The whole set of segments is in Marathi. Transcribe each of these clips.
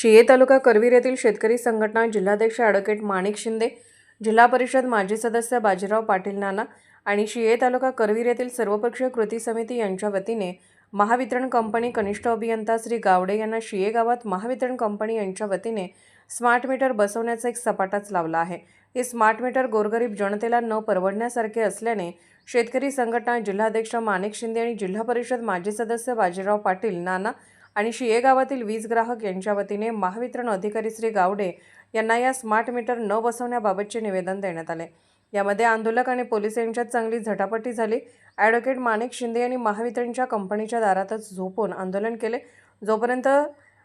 शिये तालुका करवीर येथील शेतकरी संघटना जिल्हाध्यक्ष ॲडव्होकेट माणिक शिंदे जिल्हा परिषद माजी सदस्य बाजीराव पाटील नाना आणि शिये तालुका करवीर येथील सर्वपक्षीय कृती समिती यांच्या वतीने महावितरण कंपनी कनिष्ठ अभियंता श्री गावडे यांना शिये गावात महावितरण कंपनी यांच्या वतीने स्मार्ट मीटर बसवण्याचा एक सपाटाच लावला आहे. हे स्मार्ट मीटर गोरगरीब जनतेला न परवडण्यासारखे असल्याने शेतकरी संघटना जिल्हाध्यक्ष माणिक शिंदे आणि जिल्हा परिषद माजी सदस्य बाजीराव पाटील नाना आणि शिये गावातील वीज ग्राहक यांच्या वतीने महावितरण अधिकारी श्री गावडे यांना या स्मार्ट मीटर न बसवण्याबाबतचे निवेदन देण्यात आले. यामध्ये आंदोलक आणि पोलीस यांच्यात चांगली झटापटी झाली. ॲडव्होकेट माणिक शिंदे यांनी महावितरणच्या कंपनीच्या दारातच झोपून आंदोलन केले. जोपर्यंत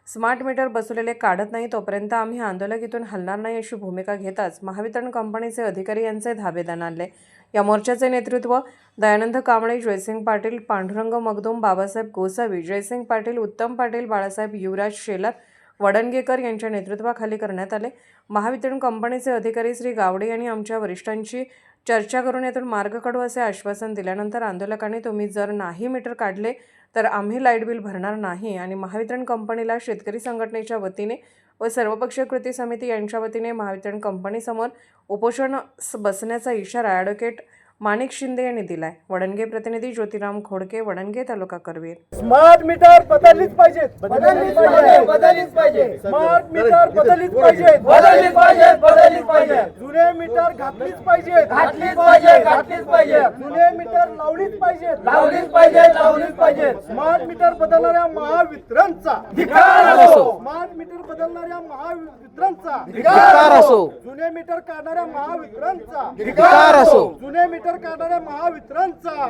स्मार्ट मीटर बसवलेले काढत नाही तोपर्यंत आम्ही आंदोलक इथून हलणार नाही अशी भूमिका घेताच महावितरण कंपनीचे अधिकारी यांचे धाबेदान आणले. या मोर्चाचे नेतृत्व दयानंद कांबळे जयसिंग पाटील पांडुरंग मगदूम बाबासाहेब गोसावी जयसिंग पाटील उत्तम पाटील बाळासाहेब युवराज शेलार वडणगेकर यांच्या नेतृत्वाखाली करण्यात आले. महावितरण कंपनीचे अधिकारी श्री गावडे यांनी आमच्या वरिष्ठांशी चर्चा करून यातून मार्ग काढू असे आश्वासन दिल्यानंतर आंदोलकांनी तुम्ही जर नाही मीटर काढले तर आम्ही लाइट बिल भरणार नाही. आणि महावितरण कंपनीला शेतकरी संघटनेच्या वतीने व सर्वपक्षीय कृती समिती यांच्या वतीने महावितरण कंपनीसमोर उपोषण बसण्याचा इशारा ॲडव्होकेट माणिक शिंदे यांनी दिलाय. वडणगे प्रतिनिधी ज्योतिराम खोडके वडणगे तालुका करवीर. स्मार्ट मीटर बदललीच पाहिजेत बदललीच पाहिजे. बदललीच पाहिजे. स्मार्ट मीटर बदललीच पाहिजेत बदललीच पाहिजे. बदललीच पाहिजे. जुने मीटर घातलीच पाहिजे. घातलीच पाहिजे. घातलीच पाहिजे. जुने मीटर लावलीच पाहिजे. लावलीच पाहिजे. लावलीच पाहिजे. स्मार्ट मीटर बदलणाऱ्या महावितरणचा. धिक्कार असो. स्मार्ट मीटर बदलणाऱ्या महावितरणचा. धिक्कार असो. जुने मीटर काढणाऱ्या महावितरणचा. धिक्कार असो. जुने मीटर काढणाऱ्या महावितरणचा.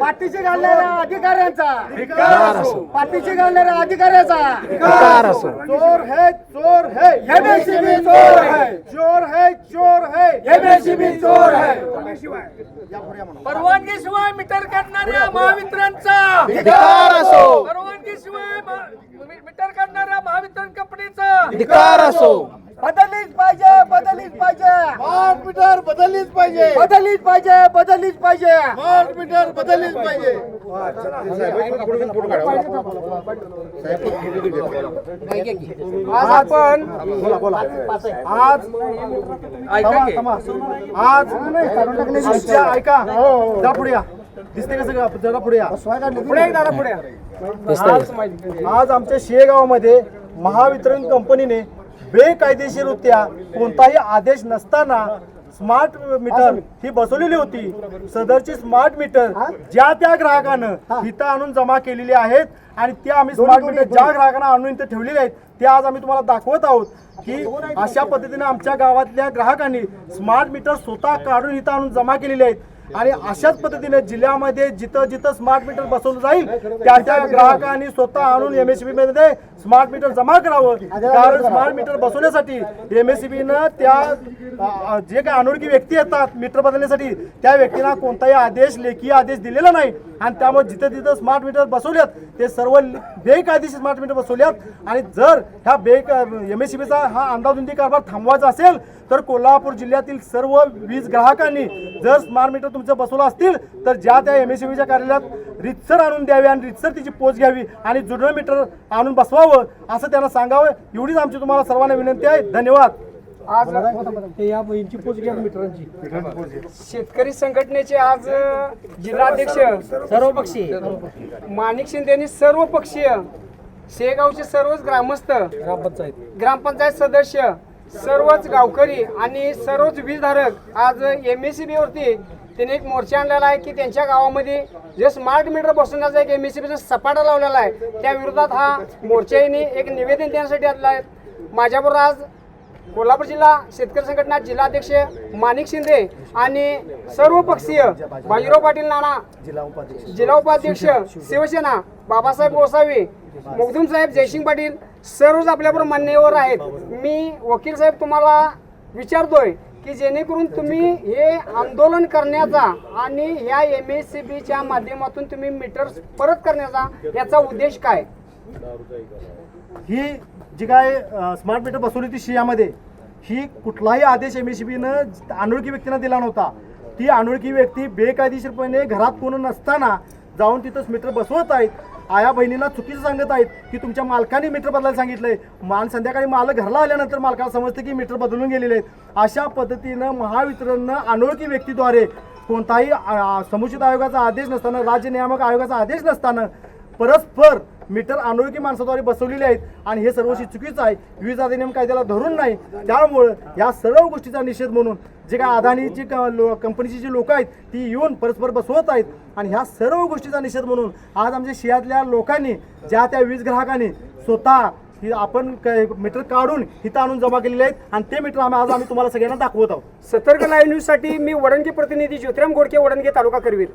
पाठीशी घालणाऱ्या अधिकाऱ्यांचा. पाठीशी घालणाऱ्या अधिकाऱ्याचा. चोर है चोर है. एमएससीबी चोर है. चोर है चोर है. एमएससीबी चोर है परवानगी शिवाय मीटर काढणाऱ्या महावितरणचा. परवानगी शिवाय मीटर काढणाऱ्या महावितरण कंपनीचा. धिक्कार असो. बदललीच पाहिजे बदललीच पाहिजे. स्मार्ट मीटर बदललीच पाहिजे. बदललीच पाहिजे बदललीच पाहिजे. स्मार्ट मीटर बदललीच पाहिजे. आज आपण आज. आज आमच्या ऐका. जरा पुढे या. दिसते कसं का जरा पुढे या. पुढे जरा पुढे या. आज आमच्या शेगावामध्ये महावितरण कंपनीने बेकायदेशीररित्या कोणताही आदेश नसताना स्मार्ट मीटर ही बसवलेली होती. सदरची स्मार्ट मीटर ज्या त्या ग्राहकानं इथं आणून जमा केलेली आहेत आणि त्या आम्ही स्मार्ट मीटर ज्या ग्राहकांना आणून इथं ठेवलेले आहेत ते आज आम्ही तुम्हाला दाखवत आहोत की अशा पद्धतीने आमच्या गावातल्या ग्राहकांनी स्मार्ट मीटर स्वतः काढून इथं आणून जमा केलेले आहेत. आणि अशाच पद्धतीने जिल्ह्यामध्ये जिथं जिथं स्मार्ट मीटर बसवलं जाईल त्या त्या ग्राहकांनी स्वतः आणून एमएससीबी मध्ये स्मार्ट मीटर जमा करावं. कारण स्मार्ट मीटर बसवण्यासाठी एमएससीबी न त्या जे काही अनोळखी व्यक्ती येतात मीटर बदलण्यासाठी त्या व्यक्तींना कोणताही आदेश लेखी आदेश दिलेला नाही. आणि त्यामुळे जिथं जिथं स्मार्ट मीटर बसवल्यात ते सर्व बेकायदेशीर स्मार्ट मीटर बसवल्यात. आणि जर ह्या बे एम एस हा अंदाजुंदी कारभार थांबवायचा असेल तर कोल्हापूर जिल्ह्यातील सर्व वीज ग्राहकांनी जर स्मार्ट मीटर तुमचं बसवलं असतील तर ज्या त्या एम एस कार्यालयात रितसर आणून द्यावी आणि रितसर तिची पोच घ्यावी आणि जुनं मीटर आणून बसवावं असं त्यांना सांगावं एवढीच आमची तुम्हाला सर्वांना विनंती आहे. धन्यवाद. आज शेतकरी संघटनेचे आज जिल्हाध्यक्ष सर्वपक्षीय. माणिक शिंदे यांनी सर्व पक्षीय शेगावचे सर्वच ग्रामस्थ ग्रामपंचायत. सदस्य सर्वच गावकरी आणि सर्वच वीजधारक आज एम एस सी बीवरती त्यांनी एक मोर्चा आणलेला आहे की त्यांच्या गावामध्ये जे स्मार्ट मीटर बसवण्याचा एक एम एस सी बीचा सपाटा लावलेला आहे त्या विरोधात हा मोर्चाने एक निवेदन देण्यासाठी आणला आहे. माझ्याबरोबर आज कोल्हापूर जिल्हा शेतकरी संघटना जिल्हाध्यक्ष माणिक शिंदे आणि सर्व पक्षीय बाजीराव पाटील नाना जिल्हा उपाध्यक्ष शिवसेना बाबासाहेब गोसावी मुगदुम साहेब जयसिंग पाटील सर्वच आपल्याबरोबर मान्यवर आहेत. मी वकील साहेब तुम्हाला विचारतोय की जेणेकरून तुम्ही हे आंदोलन करण्याचा आणि ह्या एम एस सी बीच्या माध्यमातून तुम्ही मीटर परत करण्याचा याचा उद्देश काय? ही जी काय स्मार्ट मीटर बसवली होती शियामध्ये ही कुठलाही आदेश एम एस बीनं अनोळखी व्यक्तीनं दिला नव्हता. ती अनोळखी व्यक्ती बेकायदेशीरपणे घरात कोण नसताना जाऊन तिथंच मीटर बसवत आहेत. आया बहिणींना चुकीचं सांगत आहेत की तुमच्या मालकाने मीटर बदलायला सांगितलंय. मान संध्याकाळी मालक घरला आल्यानंतर मालकाला समजतं की मीटर बदलून गेलेले आहेत. अशा पद्धतीनं महावितरणनं अनोळखी व्यक्तीद्वारे कोणताही समुचित आयोगाचा आदेश नसताना राज्य नियामक आयोगाचा आदेश नसताना परस्पर मीटर अनोळखी माणसाद्वारे बसवलेले आहेत. आणि हे सर्वशी चुकीचं आहे. वीज अधिनियम कायद्याला धरून नाही. त्यामुळं या सर्व गोष्टीचा निषेध म्हणून जे काय अदानीची क लो कंपनीची जी लोकं आहेत ती येऊन परस्पर बसवत आहेत. आणि ह्या सर्व गोष्टीचा निषेध म्हणून आज आमच्या शियातल्या लोकांनी ज्या त्या वीज ग्राहकांनी स्वतः ही आपण मीटर काढून इथं आणून जमा केलेले आहेत. आणि ते मीटर आम्ही आज आम्ही तुम्हाला सगळ्यांना दाखवत आहोत. सतर्क लाईव्ह न्यूजसाठी मी वडणगे प्रतिनिधी ज्योतिराम गोडके वडणगे तालुका करवीर.